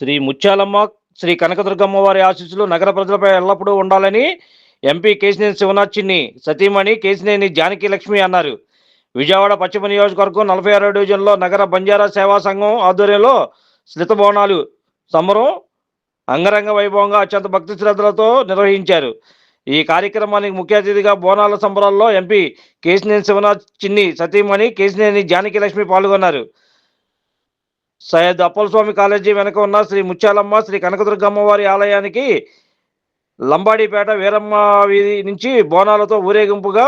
శ్రీ ముత్యాలమ్మ శ్రీ కనకదుర్గమ్మ వారి ఆశీస్సులు నగర ప్రజలపై ఎల్లప్పుడూ ఉండాలని ఎంపీ కేసినేని శివనాథ్ చిన్ని సతీమణి కేసినేని జానకి లక్ష్మి అన్నారు. విజయవాడ పశ్చిమ నియోజకవర్గం నలభై ఆరో డివిజన్లో నగర బంజారా సేవా సంఘం ఆధ్వర్యంలో స్లిత బోనాలు సంబరం అంగరంగ వైభవంగా అత్యంత భక్తి శ్రద్ధలతో నిర్వహించారు. ఈ కార్యక్రమానికి ముఖ్య అతిథిగా బోనాల సంబరాల్లో ఎంపీ కేసినేని శివనాథ్ చిన్ని సతీమణి కేసినేని జానకి లక్ష్మి పాల్గొన్నారు. సయ్యద్ అప్పలస్వామి కాలేజీ వెనక ఉన్న శ్రీ ముత్యాలమ్మ శ్రీ కనకదుర్గమ్మ వారి ఆలయానికి లంబాడిపేట వీరమ్మ వీధి నుంచి బోనాలతో ఊరేగింపుగా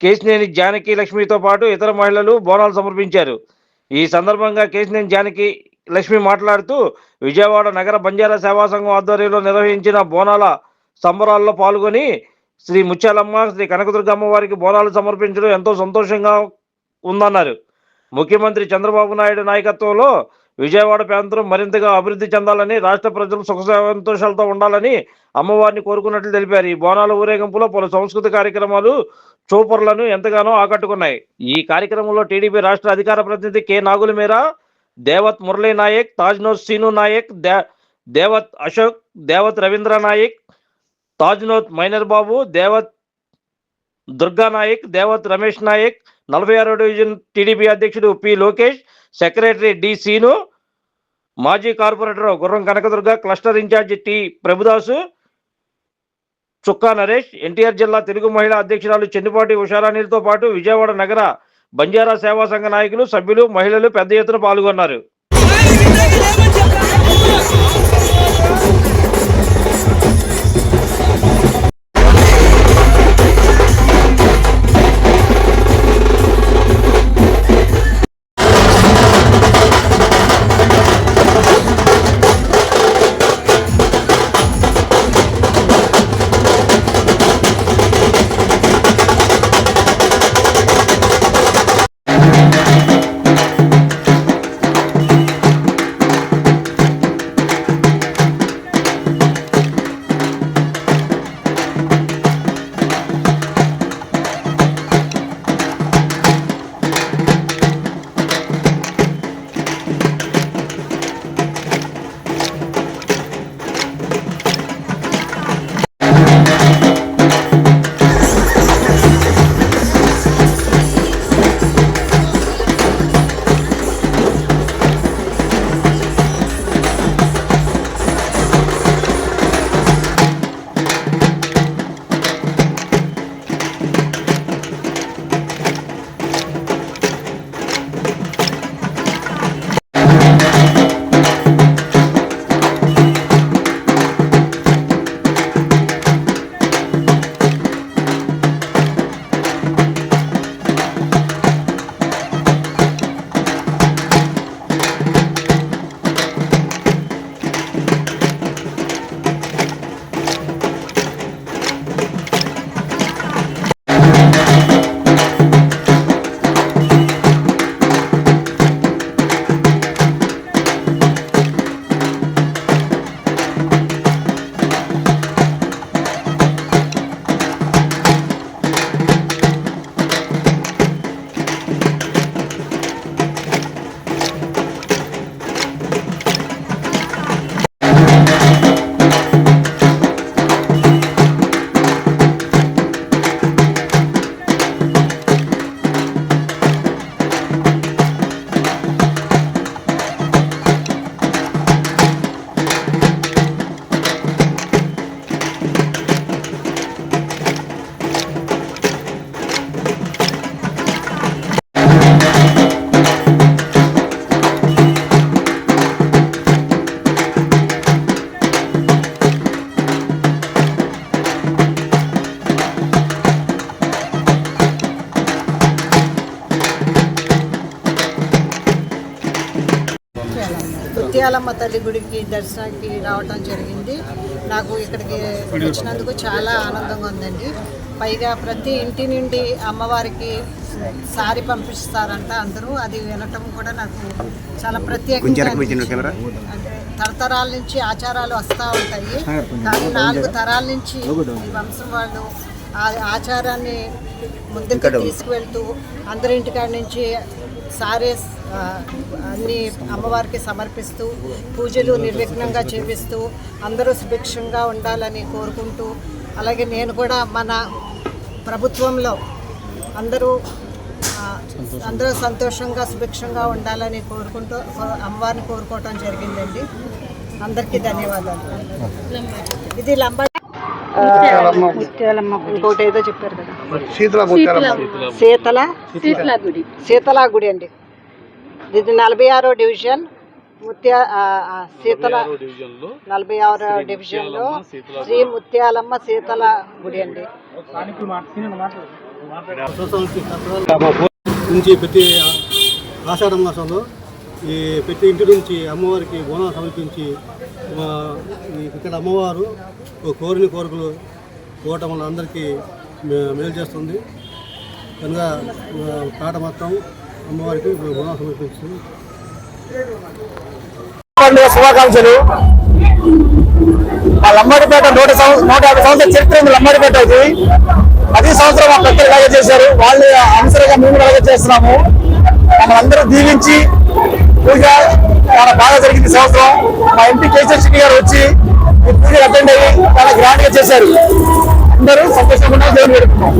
కేసినేని జానకి లక్ష్మితో పాటు ఇతర మహిళలు బోనాలు సమర్పించారు. ఈ సందర్భంగా కేసినేని జానకి లక్ష్మి మాట్లాడుతూ విజయవాడ నగర బంజారా సేవా సంఘం ఆధ్వర్యంలో నిర్వహించిన బోనాల సంబరాల్లో పాల్గొని శ్రీ ముత్యాలమ్మ శ్రీ కనకదుర్గమ్మ వారికి బోనాలు సమర్పించడం ఎంతో సంతోషంగా ఉందన్నారు. ముఖ్యమంత్రి చంద్రబాబు నాయుడు నాయకత్వంలో విజయవాడ ప్రాంతం మరింతగా అభివృద్ధి చెందాలని రాష్ట్ర ప్రజలు సుఖ సంతోషాలతో ఉండాలని అమ్మవారిని కోరుకున్నట్లు తెలిపారు. ఈ బోనాల ఊరేగింపులో పలు సంస్కృతి కార్యక్రమాలు చూపర్లను ఎంతగానో ఆకట్టుకున్నాయి. ఈ కార్యక్రమంలో టీడీపీ రాష్ట్ర అధికార ప్రతినిధి కె. నాగుల మీరా దేవత్ మురళీ నాయక్ తాజ్నోత్ సీను నాయక్ దే దేవత్ అశోక్ దేవత్ రవీంద్ర నాయక్ తాజ్నోత్ మైనర్ బాబు దేవత్ దుర్గా నాయక్ దేవత్ రమేష్ నాయక్ నలభై ఆరో డివిజన్ టీడీపీ అధ్యక్షుడు P Lokesh secretary D Seenu మాజీ corporator Gurram Kanakadurga cluster in charge T Prabhudas Chukka Naresh NTR జిల్లా తెలుగు మహిళా అధ్యక్షురాలు చెన్నిపాటి ఉషారాణిలతో పాటు విజయవాడ నగర బంజారా సేవా సంఘ నాయకులు సభ్యులు మహిళలు పెద్ద ఎత్తున పాల్గొన్నారు. ముత్యాలమ్మ తల్లి గుడికి దర్శనానికి రావటం జరిగింది. నాకు ఇక్కడికి వచ్చినందుకు చాలా ఆనందంగా ఉందండి. పైగా ప్రతి ఇంటి నుండి అమ్మవారికి సారి పంపిస్తారంట అందరూ. అది వినటం కూడా నాకు చాలా ప్రత్యేకంగా తరతరాల నుంచి ఆచారాలు వస్తూ ఉంటాయి. కానీ నాలుగు తరాల నుంచి ఈ వంశం వాళ్ళు ఆ ఆచారాన్ని ముందుకు తీసుకువెళ్తూ అందరి ఇంటికాడ నుంచి సారీస్ అన్ని అమ్మవారికి సమర్పిస్తూ పూజలు నిర్విఘ్నంగా చేపిస్తూ అందరూ సుభిక్షంగా ఉండాలని కోరుకుంటూ అలాగే నేను కూడా మన ప్రభుత్వంలో అందరూ అందరూ సంతోషంగా సుభిక్షంగా ఉండాలని కోరుకుంటూ అమ్మవారిని కోరుకోవటం జరిగిందండి. అందరికీ ధన్యవాదాలు. ఇది లంబ ఇంకోటి ఏదో చెప్పారు కదా. శీతల శీతల? శీతల గుడి అండి. ఇది నలభై ఆరో డివిజన్. ముత్యా శీతల నలభై ఆరో డివిజన్లో శ్రీ ముత్యాలమ్మ శీతల గుడి అండి. నుంచి ప్రతి ఆషాఢ మాసంలో ఈ ప్రతి ఇంటి నుంచి అమ్మవారికి బోనం సమర్పించి ఇక్కడ అమ్మవారు ఓ కోరిన కోరికలు కోవటం వల్ల అందరికీ మేలు చేస్తుంది. కనుక పాట మొత్తం అమ్మవారికి బోనం సమర్పిస్తుంది పండుగ శుభాకాంక్షలు. మా లంబాడిపేట నూట సంవత్సరం నూట యాభై సంవత్సరాల చరిత్ర ఉంది లంబాడిపేట ఇది పది సంవత్సరం మా పెద్దలు కలగ చేశారు. వాళ్ళు అనుసరిగా మేము కలగ అలాగే చేస్తున్నాము. మనందరూ దీవించి పూజ చాలా బాగా జరిగింది సంవత్సరం. మా ఎంపీ కేసీఆర్ గారు వచ్చి ఈ పూజ అటెండ్ అయ్యి చాలా గ్రాండ్గా చేశారు. అందరూ సంతోషంగా దేవుని పెడుతున్నాం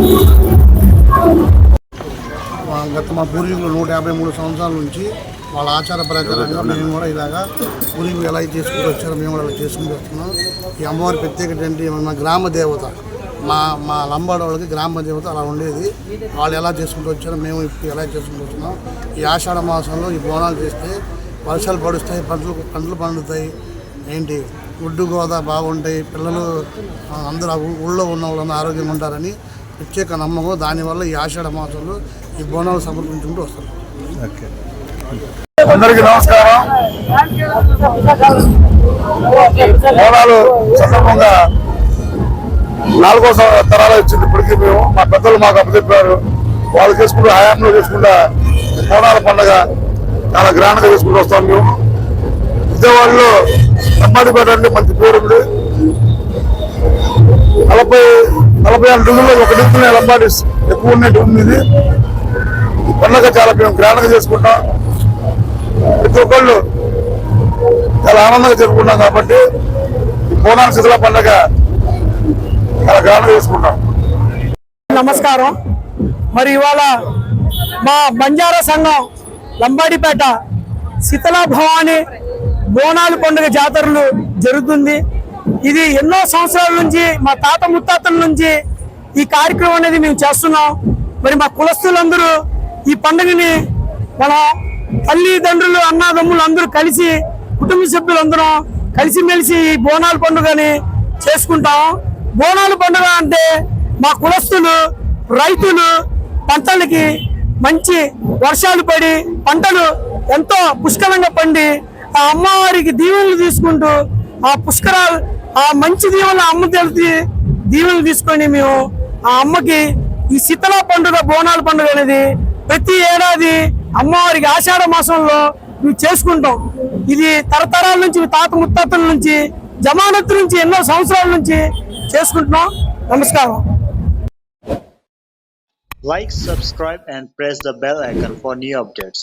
గత మా పూర్వీకులు నూట యాభై మూడు సంవత్సరాల నుంచి వాళ్ళ ఆచార ప్రకారంగా మేము కూడా ఇలాగా పూర్వీకులు ఎలా చేసుకుంటూ వచ్చారో మేము కూడా అలా చేసుకుంటూ వస్తున్నాం. ఈ అమ్మవారి ప్రత్యేకత ఏంటి? మా గ్రామ దేవత మా మా లంబాడ వాళ్ళకి గ్రామ దేవత అలా ఉండేది. వాళ్ళు ఎలా చేసుకుంటూ వచ్చారో మేము ఇప్పుడు ఎలా చేసుకుంటూ వస్తున్నాం. ఈ ఆషాఢ మాసంలో ఈ బోనాలు చేస్తే వర్షాలు పడుస్తాయి పంటలు పంటలు పండుతాయి. ఏంటి? గుడ్డు గోదా బాగుంటాయి పిల్లలు అందరూ ఊళ్ళో ఉన్న వాళ్ళందరూ ఆరోగ్యంగా ఉంటారని ప్రత్యేక నమ్మకం. దానివల్ల ఈ ఆషాఢ మాసంలో ఈ బోనాలు సమర్పించుకుంటూ వస్తారు అందరికీ నమస్కారం. బోనాలు సందర్భంగా నాలుగో సం- తరాలు వచ్చింది ఇప్పటికీ మేము మా పెద్దలు మాకు అప్పచెప్పారు. వాళ్ళు చేసుకుంటూ హయాంలో చేసుకుంటా బోనాల పండుగ చాలా గ్రాండ్గా చేసుకుంటూ వస్తాం మేము. పెద్దవాళ్ళు నమ్మాడిపేట అంటే మంచి పేరుంది నలభై నలభై ఆరు డిగ్రీలో ఒక డిగ్రీ లంబాడి ఎక్కువ ఉన్నట్టు ఉంది ఇది. పండుగ చాలా మేము గ్రాండ్గా చేసుకుంటాం. ప్రతి ఒక్కళ్ళు చాలా ఆనందంగా జరుపుకుంటాం కాబట్టి ఈ బోనాల శిథిల పండుగ చాలా గ్రాండ్గా చేసుకుంటాం. నమస్కారం. మరి ఇవాళ మా బంజారా సంఘం లంబాడిపేట శీతలా భవాని బోనాలు పండుగ జాతరలు జరుగుతుంది. ఇది ఎన్నో సంవత్సరాల నుంచి మా తాత ముత్తాతల నుంచి ఈ కార్యక్రమం అనేది మేము చేస్తున్నాం. మరి మా కులస్తులందరూ ఈ పండుగని మన తల్లిదండ్రులు అన్నదమ్ములు అందరూ కలిసి కుటుంబ సభ్యులందరం కలిసిమెలిసి ఈ బోనాల పండుగని చేసుకుంటాం. బోనాల పండుగ అంటే మా కులస్తులు రైతులు పంటలకి మంచి వర్షాలు పడి పంటలు ఎంతో పుష్కలంగా పండి ఆ అమ్మవారికి దీవెనలు తీసుకుంటూ ఆ పుష్కరాలు ఆ మంచి దీవెనలు అమ్మ తెలిసి దీవెనలు తీసుకొని మేము ఆ అమ్మకి ఈ శీతల పండుగ బోనాల పండుగ అనేది ప్రతి ఏడాది అమ్మవారికి ఆషాఢ మాసంలో మేము చేసుకుంటాం. ఇది తరతరాల నుంచి తాత ముత్తాతల నుంచి జమానత్ నుంచి ఎన్నో సంవత్సరాల నుంచి చేసుకుంటున్నాం. నమస్కారం. Like, subscribe, and press the bell icon for new updates.